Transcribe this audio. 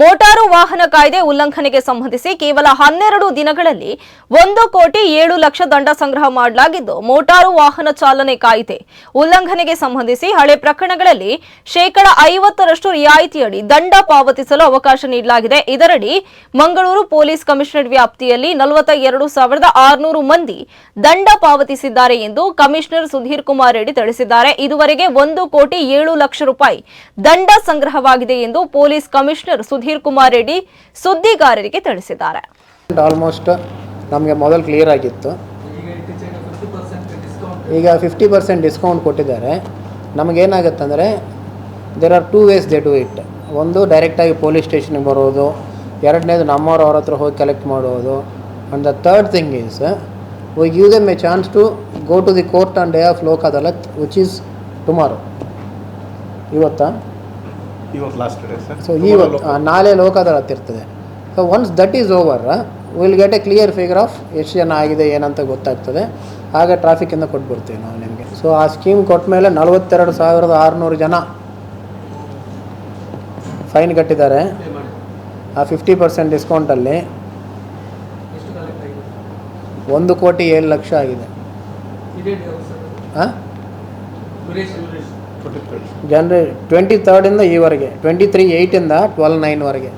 Motor ವಾಹನ ಕಾಯ್ದೆ ಉಲ್ಲಂಘನೆಗೆ ಸಂಬಂಧಿಸಿ ಕೇವಲ ಹನ್ನೆರಡು ದಿನಗಳಲ್ಲಿ ಒಂದು ಕೋಟಿ ಏಳು ಲಕ್ಷ ದಂಡ ಸಂಗ್ರಹ ಮಾಡಲಾಗಿದ್ದು, ಮೋಟಾರು ವಾಹನ ಚಾಲನೆ ಕಾಯ್ದೆ ಉಲ್ಲಂಘನೆಗೆ ಸಂಬಂಧಿಸಿ ಹಳೆ ಪ್ರಕರಣಗಳಲ್ಲಿ ಶೇಕಡ ಐವತ್ತರಷ್ಟು ರಿಯಾಯಿತಿಯಡಿ ದಂಡ ಪಾವತಿಸಲು ಅವಕಾಶ ನೀಡಲಾಗಿದೆ. ಇದರಡಿ ಮಂಗಳೂರು ಪೊಲೀಸ್ ಕಮಿಷನರೇಟ್ ವ್ಯಾಪ್ತಿಯಲ್ಲಿ ನಲವತ್ತ ಎರಡು ಸಾವಿರದ ಆರುನೂರು ಮಂದಿ ದಂಡ ಪಾವತಿಸಿದ್ದಾರೆ ಎಂದು ಕಮಿಷನರ್ ಸುಧೀರ್ ಕುಮಾರ್ ರೆಡ್ಡಿ ತಿಳಿಸಿದ್ದಾರೆ. ಇದುವರೆಗೆ ಒಂದು ಕೋಟಿ ಏಳು ಲಕ್ಷ ರೂಪಾಯಿ ದಂಡ ಸಂಗ್ರಹವಾಗಿದೆ ಎಂದು ಪೊಲೀಸ್ ಕಮಿಷನರ್ ಸುಧೀರ್ ಕುಮಾರ್ ರೆಡ್ಡಿ ಸುದ್ದಿಗಾರರಿಗೆ ತಿಳಿಸಿದ್ದಾರೆ. ಆಲ್ಮೋಸ್ಟ್ ನಮಗೆ ಮೊದಲು ಕ್ಲಿಯರ್ ಆಗಿತ್ತು. ಈಗ ಫಿಫ್ಟಿ ಪರ್ಸೆಂಟ್ ಡಿಸ್ಕೌಂಟ್ ಕೊಟ್ಟಿದ್ದಾರೆ. ನಮಗೇನಾಗುತ್ತೆ ಅಂದರೆ there are two ways they do it ಒಂದು ಡೈರೆಕ್ಟಾಗಿ ಪೊಲೀಸ್ ಸ್ಟೇಷನ್ಗೆ ಬರೋದು, ಎರಡನೇದು ನಮ್ಮವ್ರು ಅವ್ರ ಹತ್ರ ಹೋಗಿ ಕಲೆಕ್ಟ್ ಮಾಡೋದು. And the third thing is we give them a chance to go to the court on day of Lok Adalat which is tomorrow ಇವತ್ತಾ? ಇವತ್ತು ಲಾಸ್ಟ್ ಡೇ ಸರ್ ಸೊ ಈ ಆ, ನಾಳೆ ಲೋಕದಲ್ಲಿ ಹತ್ತಿರ್ತದೆ ಇರ್ತದೆ. So once that is over will get a clear figure of ಎಷ್ಟು ಜನ ಆಗಿದೆ ಏನಂತ ಗೊತ್ತಾಗ್ತದೆ. ಆಗ ಟ್ರಾಫಿಕ್ಕಿಂದ ಕೊಟ್ಬಿಡ್ತೀವಿ ನಾವು ನಿಮಗೆ. ಸೊ ಆ ಸ್ಕೀಮ್ ಕೊಟ್ಟ ಮೇಲೆ ನಲವತ್ತೆರಡು ಸಾವಿರದ ಆರುನೂರು ಜನ ಫೈನ್ ಕಟ್ಟಿದ್ದಾರೆ. ಆ ಫಿಫ್ಟಿ ಪರ್ಸೆಂಟ್ ಡಿಸ್ಕೌಂಟಲ್ಲಿ ಒಂದು ಕೋಟಿ ಏಳು ಲಕ್ಷ ಆಗಿದೆ. ಹಾಂ ಜನವರಿ ಟ್ವೆಂಟಿ ತರ್ಡಿಂದ ಈವರೆಗೆ ಟ್ವೆಂಟಿ ತ್ರೀ ಏಯ್ಟಿಂದ ಟ್ವೆಲ್ ನೈನ್ವರೆಗೆ